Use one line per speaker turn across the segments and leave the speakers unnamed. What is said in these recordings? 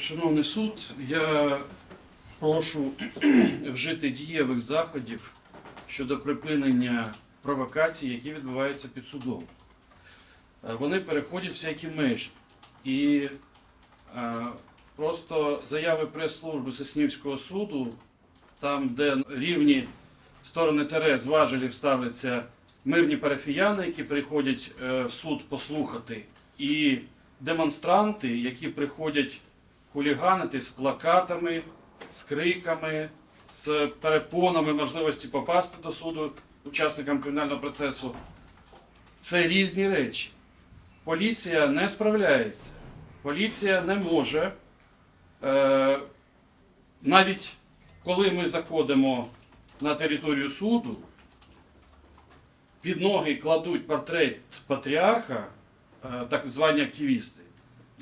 Шановний суд, я прошу вжити дієвих заходів щодо припинення провокацій, які відбуваються під судом. Е, Вони переходять всякі межі. І е, просто заяви прес-служби Соснівського суду, там, де рівні сторони Терез важелів ставляться мирні парафіяни, які приходять е, в суд послухати, і демонстранти, які приходять хуліганити з плакатами, з криками, з перепонами можливості попасти до суду учасникам кримінального процесу. Це різні речі. Поліція не справляється. Поліція не може. Е, навіть коли ми заходимо на територію суду, під ноги кладуть портрет патріарха, е, так звані активісти,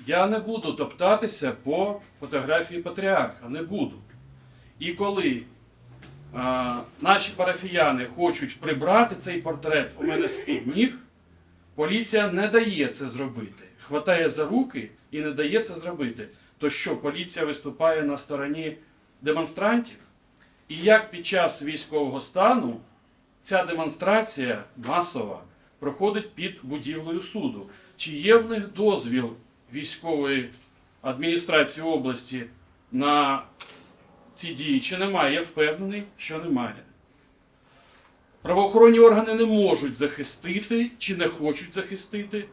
я не буду топтатися по фотографії патріарха, не буду. І коли е, наші парафіяни хочуть прибрати цей портрет у мене з-під ніг, поліція не дає це зробити. Хватає за руки і не дає це зробити. То що, поліція виступає на стороні демонстрантів? І як під час військового стану ця демонстрація масова проходить під будівлею суду? Чи є в них дозвіл військової адміністрації області на ці дії? Чи немає? Я впевнений, що немає. Правоохоронні органи не можуть захистити чи не хочуть захистити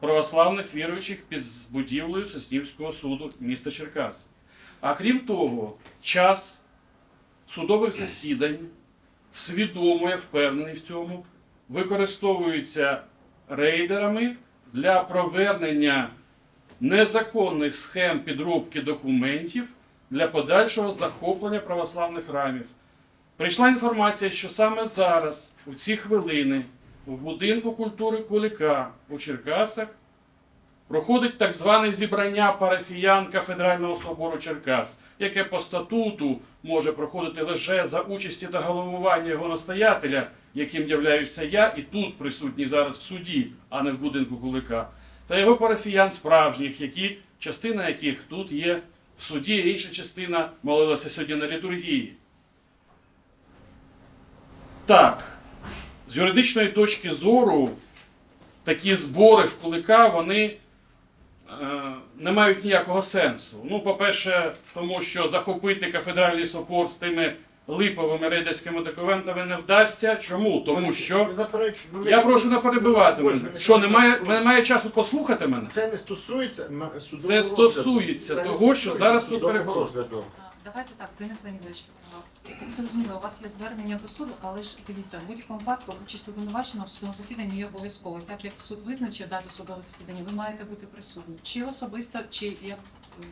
православних віруючих під будівлею Соснівського суду міста Черкас. А крім того, час судових засідань, свідомо я впевнений в цьому, використовуються рейдерами для провернення незаконних схем підробки документів для подальшого захоплення православних храмів. Прийшла інформація, що саме зараз, у ці хвилини, в будинку культури Кулика у Черкасах проходить так зване зібрання парафіян Кафедрального собору Черкас, яке по статуту може проходити лише за участі та головування його настоятеля, яким являюся я, і тут присутній зараз в суді, а не в будинку Кулика, та його парафіян справжніх, які, частина яких тут є в суді, інша частина молилася сьогодні на літургії. Так, з юридичної точки зору, такі збори в кулика, вони е, не мають ніякого сенсу. Ну, по-перше, тому що захопити кафедральний собор з тими липовими рейдерськими документами не вдасться. Чому? Тому що.
Ну,
Я прошу не перебивати мене. Що, немає, немає часу послухати мене?
Це не стосується судового
Це стосується
Це
того, що зараз тут
судового
переговори.
розгляду.
А, Давайте так, Денис Леонідович, зрозуміло, у вас є звернення до суду, але ж дивіться, в будь-якому випадку участь обвинуваченого в судовому засіданні є обов'язковою. Так як суд визначив дату судового засідання, ви маєте бути присутні. Чи особисто, чи як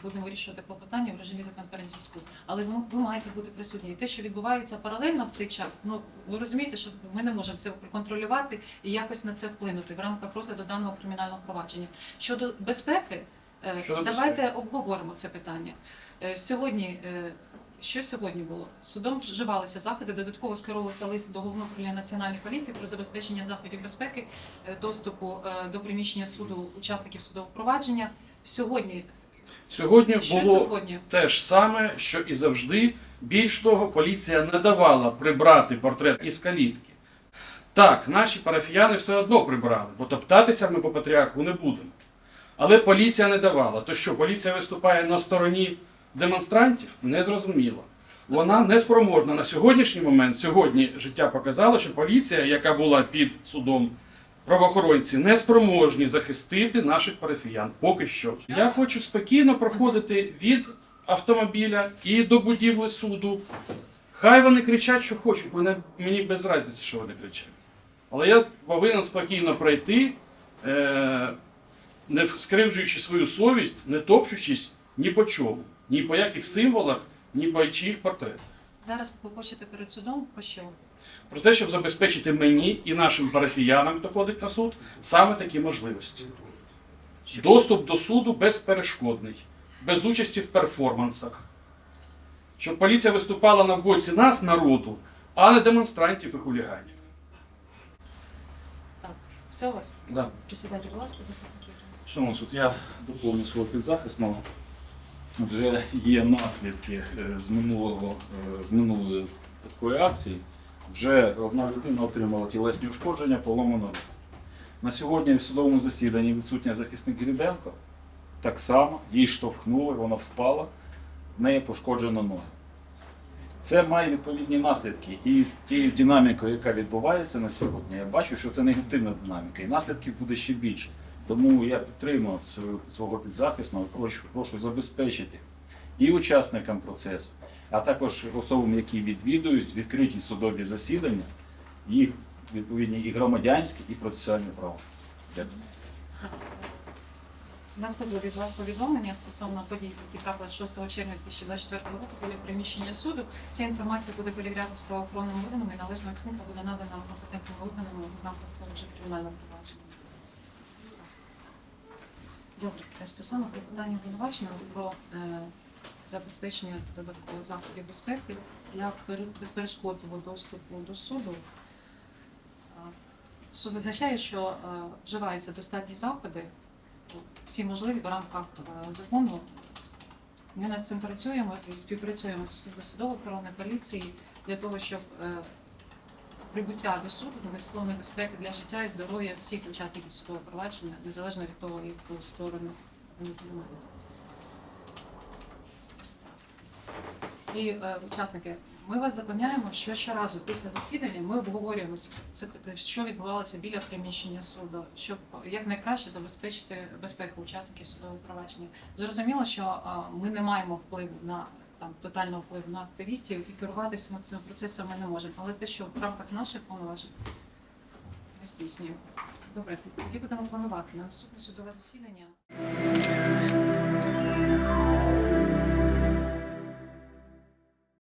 будемо вирішувати клопотання в режимі конференц-зв'язку. Але ви, ви маєте бути присутні. І те, що відбувається паралельно в цей час, ну ви розумієте, що ми не можемо це проконтролювати і якось на це вплинути в рамках розгляду даного кримінального провадження. Щодо безпеки, е,
Щодо
давайте обговоримо це питання. Е, Сьогодні, е, що сьогодні було? Судом вживалися заходи, додатково скеровувався лист до головного управління національної поліції про забезпечення заходів безпеки, доступу до приміщення суду учасників судового провадження. Сьогодні,
Сьогодні
що
було
сьогодні?
те ж саме, що і завжди. Більш того, поліція не давала прибрати портрет із калітки. Так, наші парафіяни все одно прибрали, бо топтатися ми по патріарху не будемо. Але поліція не давала. То що, поліція виступає на стороні демонстрантів? Незрозуміло. Вона не спроможна на сьогоднішній момент. Сьогодні життя показало, що поліція, яка була під судом, правоохоронці не спроможні захистити наших парафіян. Поки що. Я хочу спокійно проходити від автомобіля і до будівлі суду. Хай вони кричать, що хочуть. Мене, мені без разниці, що вони кричать. Але я повинен спокійно пройти, е, не скривджуючи свою совість, не топчучись ні по чому, ні по яких символах, ні по чиїх портретах.
Зараз ви хочете перед судом про що?
Про те, щоб забезпечити мені і нашим парафіянам, хто ходить на суд, саме такі можливості. Доступ до суду безперешкодний, без участі в перформансах. Щоб поліція виступала на боці нас, народу, а не демонстрантів і хуліганів.
Так, все у вас?
Да.
Присідайте, будь ласка, заходите.
Шановний суд, я доповню свого підзахисного. Вже є наслідки е, з минулого е, з минулої такої акції. Вже одна людина отримала тілесні ушкодження, поломано. На сьогодні в судовому засіданні відсутня захисник Грібенко. Так само її штовхнули, вона впала, в неї пошкоджено ноги. Це має відповідні наслідки. І з тією динамікою, яка відбувається на сьогодні, я бачу, що це негативна динаміка, і наслідків буде ще більше. Тому я підтримую свою, свого підзахисного, прошу, прошу забезпечити і учасникам процесу, а також особам, які відвідують відкриті судові засідання, їх відповідні і громадянські, і процесуальні права. Дякую.
Надходило від вас повідомлення стосовно подій, які трапились 6 червня 2024 року біля приміщення суду. Ця інформація буде перевірятися правоохоронними органами і належна оцінка буде надана компетентним органам рамках того вже кримінального провадження. Добре, Е, стосовно питання обвинуваченого про е, забезпечення додаткових заходів безпеки для безперешкодного доступу до суду. е, Суд зазначає, що е, вживаються достатні заходи, всі можливі в рамках е, закону. Ми над цим працюємо і співпрацюємо з судово охорони поліції для того, щоб е, прибуття до суду нанесло небезпеки для життя і здоров'я всіх учасників судового провадження, незалежно від того, яку сторону вони займають. І е, учасники, ми вас запевняємо, що щоразу після засідання ми обговорюємо це, що відбувалося біля приміщення суду, щоб якнайкраще забезпечити безпеку учасників судового провадження. Зрозуміло, що е, ми не маємо впливу на там тотального впливу на активістів і керувати всіма цими процесами ми не можемо. Але те, що в рамках наших повноважень здійснюємо. Добре, тоді будемо планувати на наступне судове засідання.